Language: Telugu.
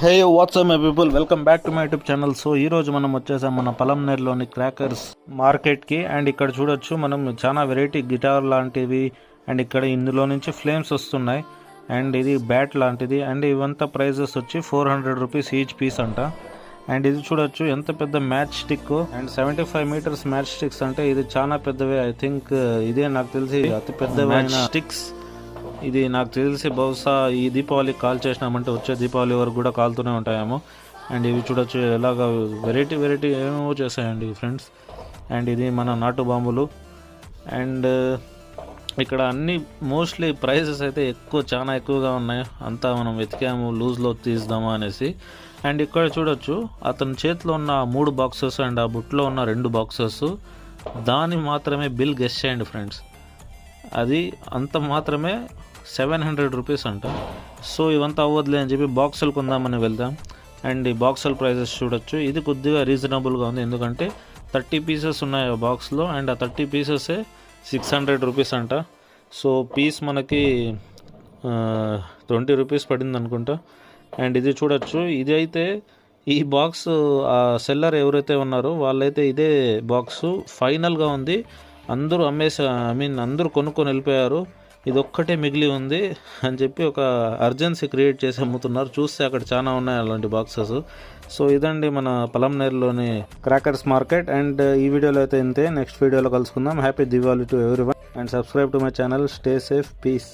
Hey what's up my people welcome back to my YouTube channel so ఈ రోజు మనం వచ్చేసాం మన పలంనేర్లోని క్రాకర్స్ మార్కెట్కి అండ్ ఇక్కడ చూడొచ్చు మనం చాలా వెరైటీ గిటార్ లాంటివి. అండ్ ఇక్కడ ఇందులో నుంచి ఫ్లేమ్స్ వస్తున్నాయి. అండ్ ఇది బ్యాట్ లాంటిది. అండ్ ఇవంతా ప్రైజెస్ వచ్చి four hundred rupees each piece అంట. అండ్ ఇది చూడొచ్చు ఎంత పెద్ద match stick and seventy five metres match sticks అంటే ఇది చాలా పెద్దవి. ఐ థింక్ uh, ఇదే నాకు తెలిసి అతి పెద్ద స్టిక్స్ ఇది నాకు తెలిసి బహుశా ఈ దీపావళికి కాల్ చేసినామంటే వచ్చే దీపావళి వరకు కూడా కాలుతూనే ఉంటాయేమో. అండ్ ఇవి చూడొచ్చు ఎలాగ వెరైటీ వెరైటీ ఏమేమో చేశాయండి ఫ్రెండ్స్. అండ్ ఇది మన నాటు బాంబులు. అండ్ ఇక్కడ అన్ని మోస్ట్లీ ప్రైసెస్ అయితే ఎక్కువ చాలా ఎక్కువగా ఉన్నాయి. అంతా మనం వెతికాము లూజ్లో తీద్దామా అనేసి. అండ్ ఇక్కడ చూడొచ్చు అతని చేతిలో ఉన్న మూడు బాక్సెస్ అండ్ ఆ బుట్లో ఉన్న రెండు బాక్సెస్. దాని మాత్రమే బిల్ గెస్ట్ చేయండి ఫ్రెండ్స్. అది అంత మాత్రమే సెవెన్ హండ్రెడ్ రూపీస్ అంట. సో ఇవంతా అవ్వదులే అని చెప్పి బాక్సులు కొందామని వెళ్దాం. అండ్ ఈ బాక్సుల ప్రైజెస్ చూడొచ్చు. ఇది కొద్దిగా రీజనబుల్గా ఉంది. ఎందుకంటే థర్టీ పీసెస్ ఉన్నాయి ఆ బాక్స్లో అండ్ ఆ థర్టీ పీసెసే సిక్స్ హండ్రెడ్ రూపీస్ అంట. సో పీస్ మనకి ట్వంటీ రూపీస్ పడింది అనుకుంటా. అండ్ ఇది చూడొచ్చు. ఇది అయితే ఈ బాక్స్ ఆ సెల్లర్ ఎవరైతే ఉన్నారో వాళ్ళైతే ఇదే బాక్స్ ఫైనల్గా ఉంది. అందరూ అమ్మేసి ఐ మీన్ అందరూ కొనుక్కొని వెళ్ళిపోయారు. ఇది ఒక్కటే మిగిలి ఉంది అని చెప్పి ఒక అర్జెన్సీ క్రియేట్ చేసి అమ్ముతున్నారు. చూస్తే అక్కడ చాలా ఉన్నాయి అలాంటి బాక్సెస్ సో ఇదండి మన పలంనేరులోని క్రాకర్స్ మార్కెట్ అండ్ ఈ వీడియోలో అయితే ఇంతే. నెక్స్ట్ వీడియోలో కలుసుకుందాం. Happy Diwali to everyone and subscribe to my channel stay safe peace